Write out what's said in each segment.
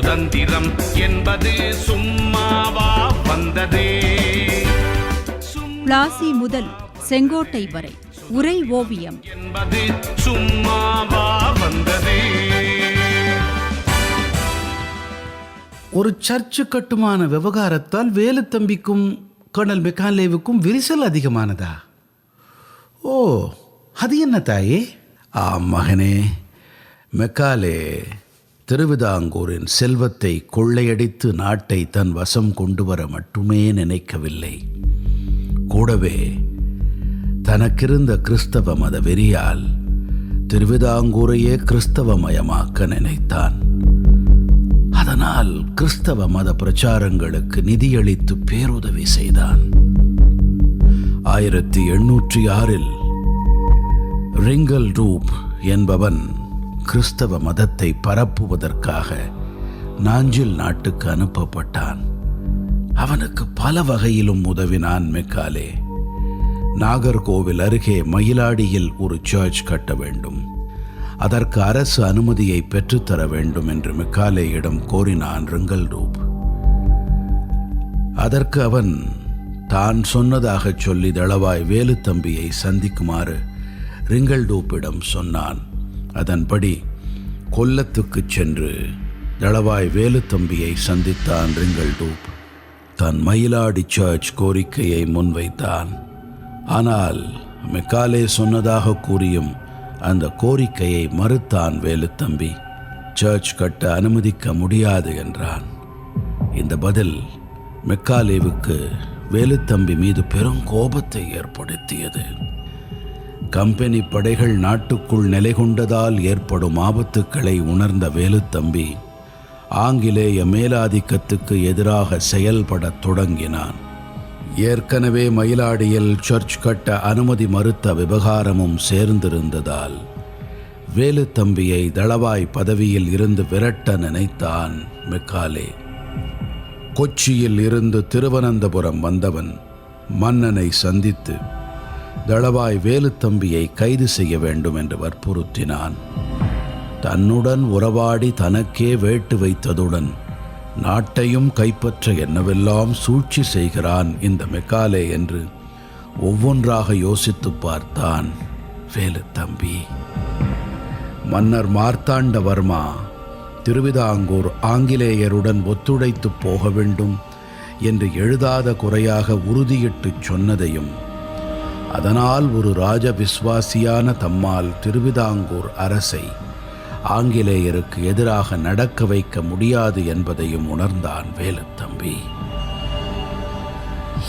சுதந்திரம் என்பது சும்மாவா வந்ததே? பிளாசி முதல் செங்கோட்டை வரை உரை ஓவியம். என்பது சும்மாவா வந்ததே? ஒரு சர்ச்சு கட்டுமான விவகாரத்தால் வேலுத்தம்பிக்கும் கர்னல் மெக்காலேவுக்கும் விரிசல் அதிகமானதா? ஓ அது என்ன தாயே? ஆ மகனே மெக்காலே திருவிதாங்கூரின் செல்வத்தை கொள்ளையடித்து நாட்டை தன் வசம் கொண்டு வர மட்டுமே நினைக்கவில்லை. கூடவே தனக்கிருந்த கிறிஸ்தவ மத வெறியால் திருவிதாங்கூரையே கிறிஸ்தவமயமாக்க நினைத்தான். அதனால் கிறிஸ்தவ மத பிரச்சாரங்களுக்கு நிதியளித்து பேருதவி செய்தான். ஆயிரத்தி எண்ணூற்றி ஆறில் ரிங்கல் ரூப் என்பவன் கிறிஸ்தவ மதத்தை பரப்புவதற்காக நாஞ்சில் நாட்டுக்கு அனுப்பப்பட்டான். அவனுக்கு பல வகையிலும் உதவினான் மெக்காலே. நாகர்கோவில் அருகே மயிலாடியில் ஒரு சர்ச் கட்ட வேண்டும். அதற்கு அரசு அனுமதியை பெற்றுத்தர வேண்டும் என்று மெக்காலேயிடம் கோரினான் ரிங்கல் ரூப் அதற்கு அவன் தான் சொன்னதாகச் சொல்லி தளவாய் வேலுத்தம்பியை சந்திக்குமாறு ரிங்கல் டூப்பிடம் சொன்னான். அதன்படி கொல்லத்துக்குச் சென்று தளவாய் வேலுத்தம்பியை சந்தித்தான் ரிங்கல் டூப் தன் மயிலாடி சர்ச் கோரிக்கையை முன்வைத்தான். ஆனால் மெக்காலே சொன்னதாக கூறியும் அந்த கோரிக்கையை மறுத்தான் வேலுத்தம்பி. சர்ச் கட்ட அனுமதிக்க முடியாது என்றான். இந்த பதில் மெக்காலேவுக்கு வேலுத்தம்பி மீது பெரும் கோபத்தை ஏற்படுத்தியது. கம்பெனி படைகள் நாட்டுக்குள் நிலை கொண்டதால் ஏற்படும் ஆபத்துக்களை உணர்ந்த வேலுத்தம்பி ஆங்கிலேய மேலாதிக்கத்துக்கு எதிராக செயல்படத் தொடங்கினான். ஏற்கனவே மயிலாடியில் சர்ச் கட்ட அனுமதி மறுத்த விவகாரமும் சேர்ந்திருந்ததால் வேலுத்தம்பியை தளவாய் பதவியில் இருந்து விரட்ட நினைத்தான் மெக்காலே. கொச்சியில் இருந்து திருவனந்தபுரம் வந்தவன் மன்னனை சந்தித்து தளவாய் வேலுத்தம்பியை கைது செய்ய வேண்டும் என்று வற்புறுத்தினான். தன்னுடன் உறவாடி தனக்கே வேட்டு வைத்ததுடன் நாட்டையும் கைப்பற்ற என்னவெல்லாம் சூழ்ச்சி செய்கிறான் இந்த மெக்காலே என்று ஒவ்வொன்றாக யோசித்து பார்த்தான் வேலுத்தம்பி மன்னர் மார்த்தாண்டவர்மா திருவிதாங்கூர் ஆங்கிலேயருடன் ஒத்துழைத்து போக வேண்டும் என்று எழுதாத குறையாக உறுதியிட்டுச் சொன்னதையும் அதனால் ஒரு ராஜ விஸ்வாசியான தம்மால் திருவிதாங்கூர் அரசை ஆங்கிலேயருக்கு எதிராக நடக்க வைக்க முடியாது என்பதையும் உணர்ந்தான் வேலுத்தம்பி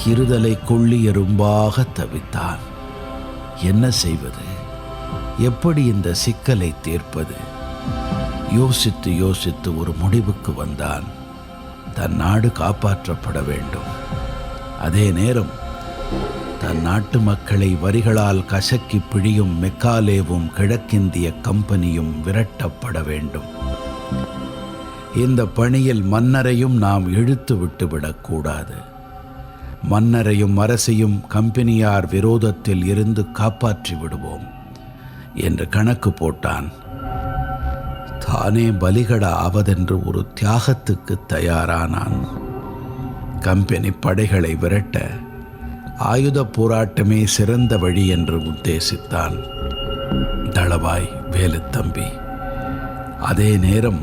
இருதலை கொள்ளி எறும்பாக தவித்தான். என்ன செய்வது? எப்படி இந்த சிக்கலை தீர்ப்பது? யோசித்து யோசித்து ஒரு முடிவுக்கு வந்தான். தன் நாடு காப்பாற்றப்பட வேண்டும். அதே நேரம் தன் நாட்டு மக்களை வரிகளால் கசக்கி பிழியும் மெக்காலேவும் கிழக்கிந்திய கம்பெனியும் விரட்டப்பட வேண்டும். இந்த பணியில் மன்னரையும் நாம் இழுத்து விட்டு விடக்கூடாது. மன்னரையும் அரசையும் கம்பெனியார் விரோதத்தில் இருந்து காப்பாற்றி விடுவோம் என்று கணக்கு போட்டான். தானே பலிகட ஆவதென்று ஒரு தியாகத்துக்கு தயாரானான். கம்பெனி படைகளை விரட்ட ஆயுத போராட்டமே சிறந்த வழி என்று உத்தேசித்தான். தளவாய் வேலுத்தம்பி அதே நேரம்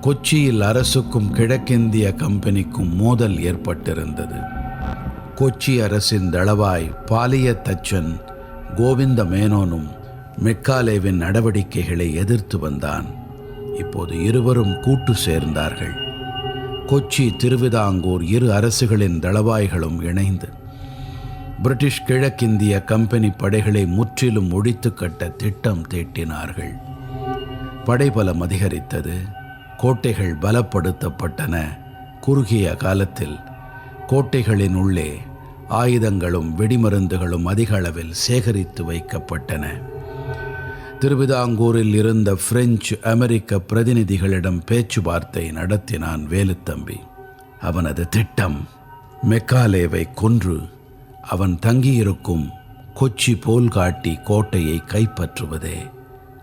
கொச்சியில் அரசுக்கும் கிழக்கிந்திய கம்பெனிக்கும் மோதல் ஏற்பட்டிருந்தது. கொச்சி அரசின் தளவாய் பாலிய தச்சன் கோவிந்த மேனோனும் மெக்காலேவின் நடவடிக்கைகளை எதிர்த்து வந்தான். இப்போது இருவரும் கூட்டு சேர்ந்தார்கள். கொச்சி திருவிதாங்கூர் இரு அரசுகளின் தளவாய்களும் இணைந்து பிரிட்டிஷ் கிழக்கிந்திய கம்பெனி படைகளை முற்றிலும் ஒழித்து கட்ட திட்டம் தீட்டினார்கள். படைபலம் அதிகரித்தது. கோட்டைகள் பலப்படுத்தப்பட்டன. குறுகிய காலத்தில் கோட்டைகளின் உள்ளே ஆயுதங்களும் வெடிமருந்துகளும் அதிக அளவில் சேகரித்து வைக்கப்பட்டன. திருவிதாங்கூரில் இருந்த பிரெஞ்சு அமெரிக்க பிரதிநிதிகளிடம் பேச்சுவார்த்தை நடத்தினான் வேலுத்தம்பி. அவனது திட்டம் மெக்காலேவை கொன்று அவன் தங்கியிருக்கும் கொச்சி போல்காட்டி கோட்டையை கைப்பற்றுவதே.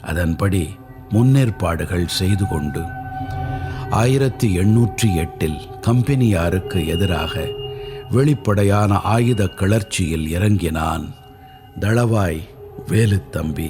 அதன்படி முன்னேற்பாடுகள் செய்து கொண்டு ஆயிரத்தி எண்ணூற்றி எட்டில் கம்பெனியாருக்கு எதிராக வெளிப்படையான ஆயுத கிளர்ச்சியில் இறங்கினான் தளவாய் வேலுத்தம்பி.